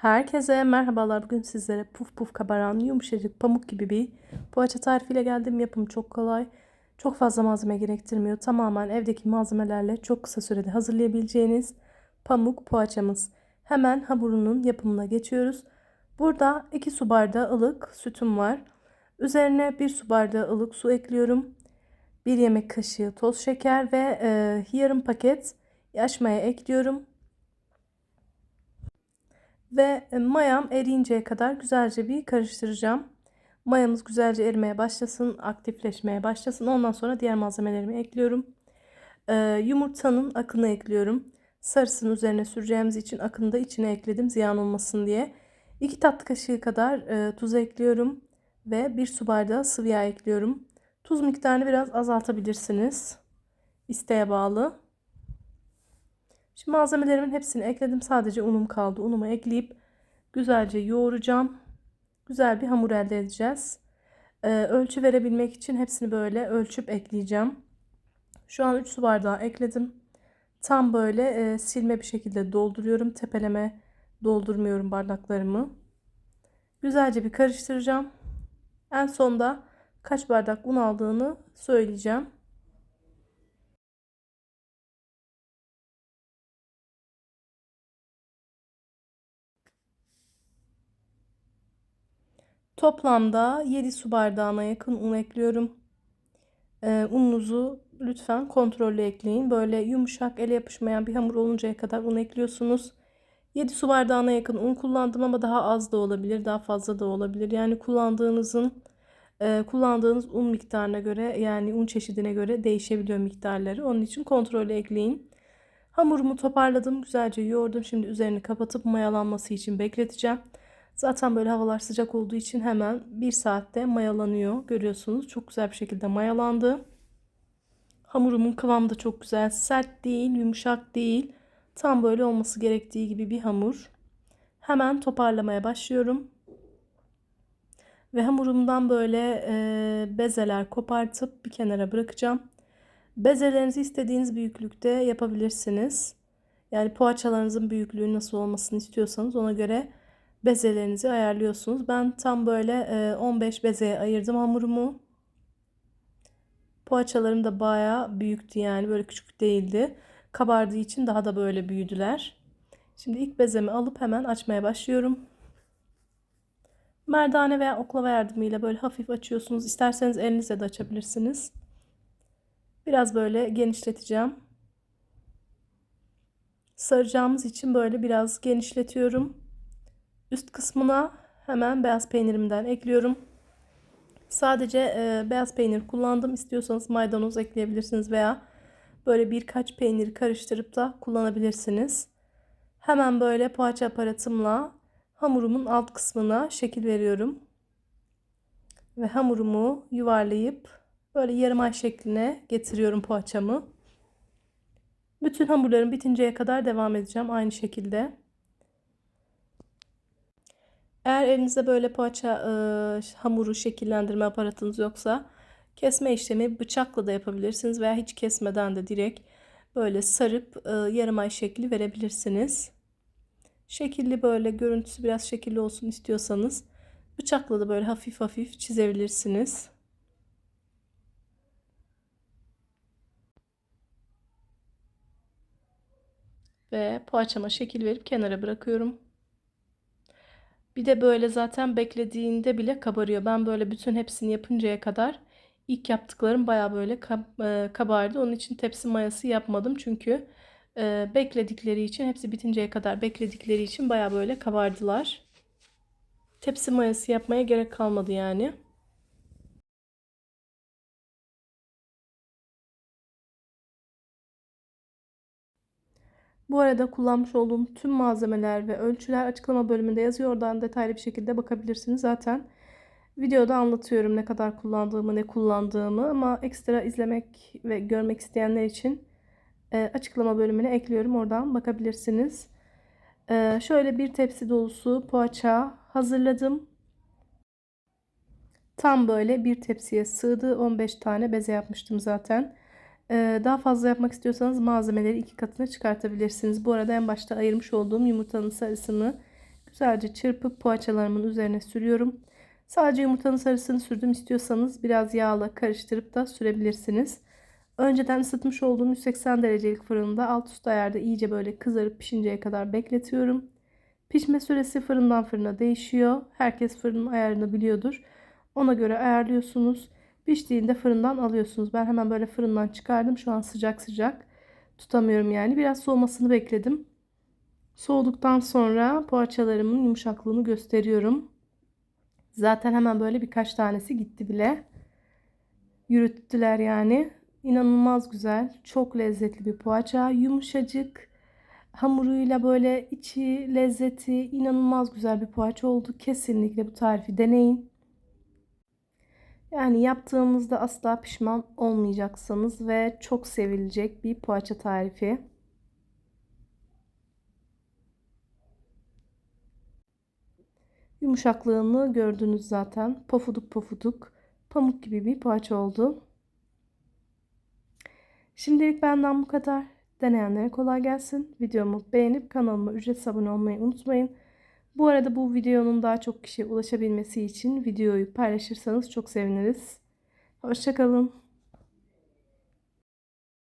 Herkese merhabalar. Bugün sizlere puf puf kabaran yumuşacık pamuk gibi bir poğaça tarifiyle geldim. Yapımı çok kolay. Çok fazla malzeme gerektirmiyor. Tamamen evdeki malzemelerle çok kısa sürede hazırlayabileceğiniz pamuk poğaçamız. Hemen hamurunun yapımına geçiyoruz. Burada 2 su bardağı ılık sütüm var. Üzerine 1 su bardağı ılık su ekliyorum. 1 yemek kaşığı toz şeker ve e, yarım paket yaş maya ekliyorum ve e, mayam eriyinceye kadar güzelce bir karıştıracağım. Mayamız güzelce erimeye başlasın, aktifleşmeye başlasın. Ondan sonra diğer malzemelerimi ekliyorum. Ee, yumurtanın akını ekliyorum. Sarısını üzerine süreceğimiz için akını da içine ekledim ziyan olmasın diye. 2 tatlı kaşığı kadar e, tuz ekliyorum ve 1 su bardağı sıvı yağ ekliyorum. Tuz miktarını biraz azaltabilirsiniz. İsteğe bağlı. Şimdi malzemelerimin hepsini ekledim. Sadece unum kaldı. Unumu ekleyip güzelce yoğuracağım. Güzel bir hamur elde edeceğiz. Ee, ölçü verebilmek için hepsini böyle ölçüp ekleyeceğim. Şu an 3 su bardağı ekledim. Tam böyle e, silme bir şekilde dolduruyorum. Tepeleme doldurmuyorum bardaklarımı. Güzelce bir karıştıracağım. En sonda kaç bardak un aldığını söyleyeceğim. Toplamda 7 su bardağına yakın un ekliyorum. Ee, ununuzu lütfen kontrollü ekleyin. Böyle yumuşak ele yapışmayan bir hamur oluncaya kadar un ekliyorsunuz. 7 su bardağına yakın un kullandım ama daha az da olabilir, daha fazla da olabilir. Yani kullandığınızın e, kullandığınız un miktarına göre yani un çeşidine göre değişebiliyor miktarları. Onun için kontrollü ekleyin. Hamurumu toparladım, güzelce yoğurdum. Şimdi üzerini kapatıp mayalanması için bekleteceğim. Zaten böyle havalar sıcak olduğu için hemen bir saatte mayalanıyor. Görüyorsunuz çok güzel bir şekilde mayalandı. Hamurumun kıvamı da çok güzel. Sert değil, yumuşak değil. Tam böyle olması gerektiği gibi bir hamur. Hemen toparlamaya başlıyorum. Ve hamurumdan böyle e, bezeler kopartıp bir kenara bırakacağım. Bezelerinizi istediğiniz büyüklükte yapabilirsiniz. Yani poğaçalarınızın büyüklüğü nasıl olmasını istiyorsanız ona göre bezelerinizi ayarlıyorsunuz. Ben tam böyle 15 e, bezeye ayırdım hamurumu. Poğaçalarım da baya büyüktü yani böyle küçük değildi. Kabardığı için daha da böyle büyüdüler. Şimdi ilk bezemi alıp hemen açmaya başlıyorum. Merdane veya oklava yardımıyla böyle hafif açıyorsunuz. İsterseniz elinizle de açabilirsiniz. Biraz böyle genişleteceğim. Saracağımız için böyle biraz genişletiyorum. Üst kısmına hemen beyaz peynirimden ekliyorum. Sadece e, beyaz peynir kullandım. İstiyorsanız maydanoz ekleyebilirsiniz veya böyle birkaç peyniri karıştırıp da kullanabilirsiniz. Hemen böyle poğaça aparatımla hamurumun alt kısmına şekil veriyorum. Ve hamurumu yuvarlayıp böyle yarım ay şekline getiriyorum poğaçamı. Bütün hamurlarım bitinceye kadar devam edeceğim aynı şekilde. Eğer elinizde böyle poğaça e, hamuru şekillendirme aparatınız yoksa kesme işlemi bıçakla da yapabilirsiniz veya hiç kesmeden de direkt böyle sarıp e, yarım ay şekli verebilirsiniz. Şekilli böyle görüntüsü biraz şekilli olsun istiyorsanız bıçakla da böyle hafif hafif çizebilirsiniz. Ve poğaçama şekil verip kenara bırakıyorum. Bir de böyle zaten beklediğinde bile kabarıyor. Ben böyle bütün hepsini yapıncaya kadar ilk yaptıklarım baya böyle e, kabardı. Onun için tepsi mayası yapmadım. Çünkü e, bekledikleri için hepsi bitinceye kadar bekledikleri için baya böyle kabardılar. Tepsi mayası yapmaya gerek kalmadı yani. Bu arada kullanmış olduğum tüm malzemeler ve ölçüler açıklama bölümünde yazıyor. Oradan detaylı bir şekilde bakabilirsiniz. Zaten videoda anlatıyorum ne kadar kullandığımı, ne kullandığımı ama ekstra izlemek ve görmek isteyenler için e, açıklama bölümüne ekliyorum. Oradan bakabilirsiniz. E, şöyle bir tepsi dolusu poğaça hazırladım. Tam böyle bir tepsiye sığdı. 15 tane beze yapmıştım zaten. Ee, daha fazla yapmak istiyorsanız malzemeleri iki katına çıkartabilirsiniz. Bu arada en başta ayırmış olduğum yumurtanın sarısını Güzelce çırpıp poğaçalarımın üzerine sürüyorum. Sadece yumurtanın sarısını sürdüm istiyorsanız biraz yağla karıştırıp da sürebilirsiniz. Önceden ısıtmış olduğum 180 derecelik fırında alt üst ayarda iyice böyle kızarıp pişinceye kadar bekletiyorum. Pişme süresi fırından fırına değişiyor. Herkes fırının ayarını biliyordur. Ona göre ayarlıyorsunuz. Piştiğinde fırından alıyorsunuz. Ben hemen böyle fırından çıkardım. Şu an sıcak sıcak. Tutamıyorum yani. Biraz soğumasını bekledim. Soğuduktan sonra poğaçalarımın yumuşaklığını gösteriyorum. Zaten hemen böyle birkaç tanesi gitti bile. Yürüttüler yani. İnanılmaz güzel. Çok lezzetli bir poğaça. Yumuşacık. Hamuruyla böyle içi lezzeti inanılmaz güzel bir poğaça oldu. Kesinlikle bu tarifi deneyin. Yani yaptığımızda asla pişman olmayacaksınız ve çok sevilecek bir poğaça tarifi. Yumuşaklığını gördünüz zaten. Pofuduk pofuduk, pamuk gibi bir poğaça oldu. Şimdilik benden bu kadar. Deneyenlere kolay gelsin. Videomu beğenip kanalıma ücretsiz abone olmayı unutmayın. Bu arada bu videonun daha çok kişiye ulaşabilmesi için videoyu paylaşırsanız çok seviniriz. Hoşçakalın.